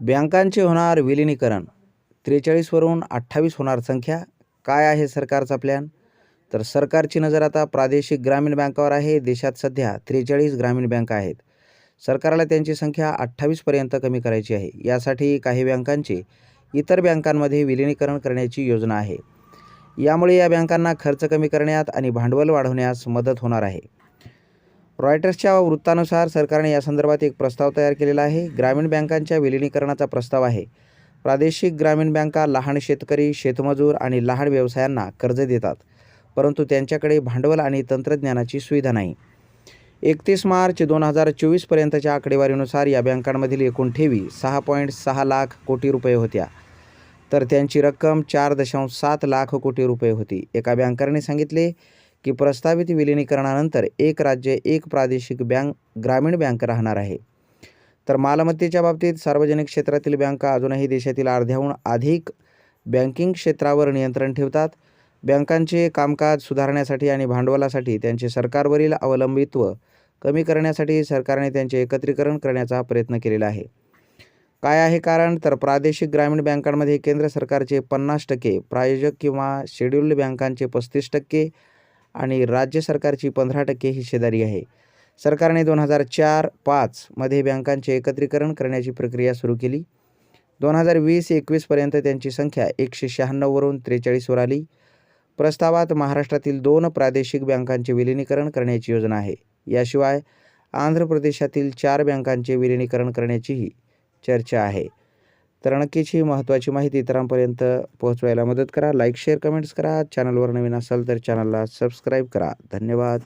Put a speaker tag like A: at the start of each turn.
A: बँकांचे होणार विलिनीकरण. त्रेचाळीसवरून अठ्ठावीस होणार संख्या. काय आहे सरकारचा प्लॅन तर सरकारची नजर आता प्रादेशिक ग्रामीण बँकावर आहे. देशात सध्या त्रेचाळीस ग्रामीण बँका आहेत. सरकारला त्यांची संख्या अठ्ठावीसपर्यंत कमी करायची आहे. यासाठी काही बँकांचे इतर बँकांमध्ये विलिनीकरण करण्याची योजना आहे. यामुळे या बँकांना खर्च कमी करण्यात आणि भांडवल वाढवण्यास मदत होणार आहे. रॉयटर्सच्या वृत्तानुसार सरकारने या संदर्भात एक प्रस्ताव तयार केलेला आहे. ग्रामीण बँकांच्या विलिनीकरणाचा प्रस्ताव आहे. प्रादेशिक ग्रामीण बँका लहान शेतकरी शेतमजूर आणि लहान व्यवसायांना कर्ज देतात. परंतु त्यांच्याकडे भांडवल आणि तंत्रज्ञानाची सुविधा नाही. एकतीस मार्च दोन हजार चोवीसपर्यंतच्या आकडेवारीनुसार या बँकांमधील एकूण ठेवी सहा पॉईंट सहा लाख कोटी रुपये होत्या. तर त्यांची रक्कम चार दशांश सात लाख कोटी रुपये होती. एका बँकरने सांगितले की प्रस्तावित विलिनीकरणानंतर एक राज्य एक प्रादेशिक बँक ग्रामीण बँक राहणार आहे. तर मालमत्तेच्या बाबतीत सार्वजनिक क्षेत्रातील बँका अजूनही देशातील अर्ध्याहून अधिक बँकिंग क्षेत्रावर नियंत्रण ठेवतात. बँकांचे कामकाज सुधारण्यासाठी आणि भांडवलासाठी त्यांचे सरकारवरील अवलंबित्व कमी करण्यासाठी सरकारने त्यांचे एकत्रीकरण करण्याचा प्रयत्न केलेला आहे. काय आहे कारण? तर प्रादेशिक ग्रामीण बँकांमध्ये केंद्र सरकारचे पन्नास टक्के प्रायोजक किंवा शेड्युल्ड बँकांचे पस्तीस टक्के आणि राज्य सरकारची पंधरा टक्के हिस्सेदारी आहे. सरकारने दोन हजार चार पाचमध्ये बँकांचे एकत्रीकरण करण्याची प्रक्रिया सुरू केली. दोन हजार वीस एकवीसपर्यंत त्यांची संख्या एकशे शहाण्णववरून त्रेचाळीसवर आली. प्रस्तावात महाराष्ट्रातील दोन प्रादेशिक बँकांचे विलिनीकरण करण्याची योजना आहे. याशिवाय आंध्र प्रदेशातील चार बँकांचे विलिनीकरण करण्याचीही चर्चा आहे. तर नक्कीच ही महत्त्वाची माहिती इतरांपर्यंत पोहोचवायला मदत करा. लाईक शेअर कमेंट्स करा. चॅनलवर नवीन असाल तर चॅनलला सबस्क्राईब करा. धन्यवाद.